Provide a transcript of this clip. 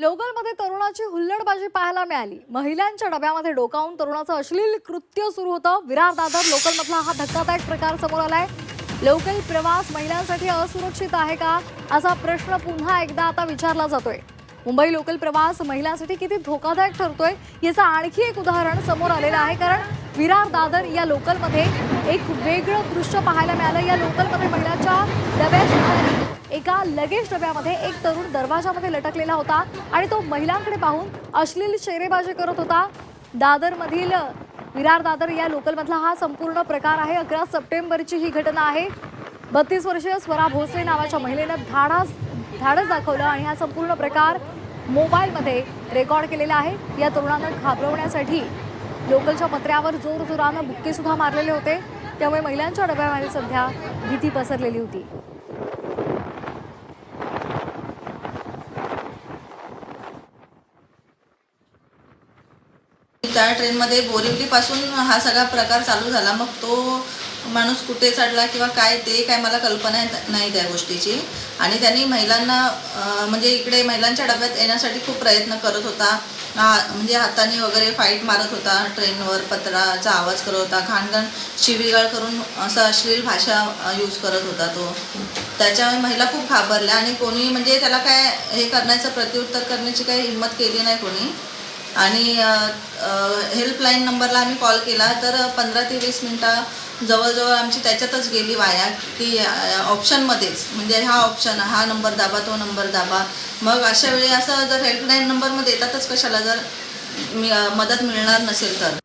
लोकलमध्ये तरुणाची हुल्लडबाजी पाहायला मिळाली. महिलांच्या डब्यामध्ये डोकावून तरुणाचं अश्लील कृत्य सुरू होतं. विरार दादर लोकलमधला हा धक्कादायक प्रकार समोर आलाय. लोकल प्रवास महिलांसाठी असुरक्षित आहे का? असा प्रश्न पुन्हा एकदा आता विचारला जातोय. मुंबई लोकल प्रवास महिलांसाठी किती धोकादायक ठरतोय याचं आणखी एक उदाहरण समोर आलेलं आहे. कारण विरार दादर या लोकलमध्ये एक वेगळं दृश्य पाहायला मिळालं. या लोकलमध्ये महिलांच्या असताना लगेच लगेज डब्यामध्ये एक तरुण दरवाजामध्ये लटकलेला होता आणि तो महिलांकडे पाहून अश्लील शेरेबाजी करत होता. दादरमधील विरार दादर या लोकलमधला हा संपूर्ण प्रकार आहे. अकरा सप्टेंबरची ही घटना आहे. बत्तीस वर्षीय स्वरा भोसले नावाच्या महिलेनं धाडस धाडस दाखवलं आणि हा संपूर्ण प्रकार मोबाईलमध्ये रेकॉर्ड केलेला आहे. या तरुणानं घाबरवण्यासाठी लोकलच्या पत्र्यावर जोर जोरानं मारलेले होते. त्यामुळे महिलांच्या डब्यामध्ये सध्या भीती पसरलेली होती. त्या ट्रेनमध्ये बोरिवलीपासून हा सगळा प्रकार चालू झाला. मग तो माणूस कुठे चढला किंवा काय ते काय मला कल्पना नाही त्या गोष्टीची. आणि त्यांनी महिलांना म्हणजे इकडे महिलांच्या डब्यात येण्यासाठी खूप प्रयत्न करत होता. हा- म्हणजे हाताने वगैरे फाईट मारत होता ट्रेनवर पत्राचा आवाज करत होता. घाणघाण शिवीगाळ करून असं अश्लील भाषा यूज करत होता तो. त्याच्यामुळे महिला खूप घाबरल्या. आणि कोणी म्हणजे त्याला काय हे करण्याचं प्रत्युत्तर करण्याची काही हिंमत केली नाही कोणी. आणि हेल्पलाईन नंबरला आम्ही कॉल केला तर पंधरा ते वीस मिनटं जवळजवळ आमची त्याच्यातच गेली वाया की ऑप्शनमध्येच म्हणजे हा ऑप्शन हा नंबर दाबा तो नंबर दाबा. मग अशा वेळी असं जर हेल्पलाईन नंबरमध्ये येतातच कशाला जर मदत मिळणार नसेल तर.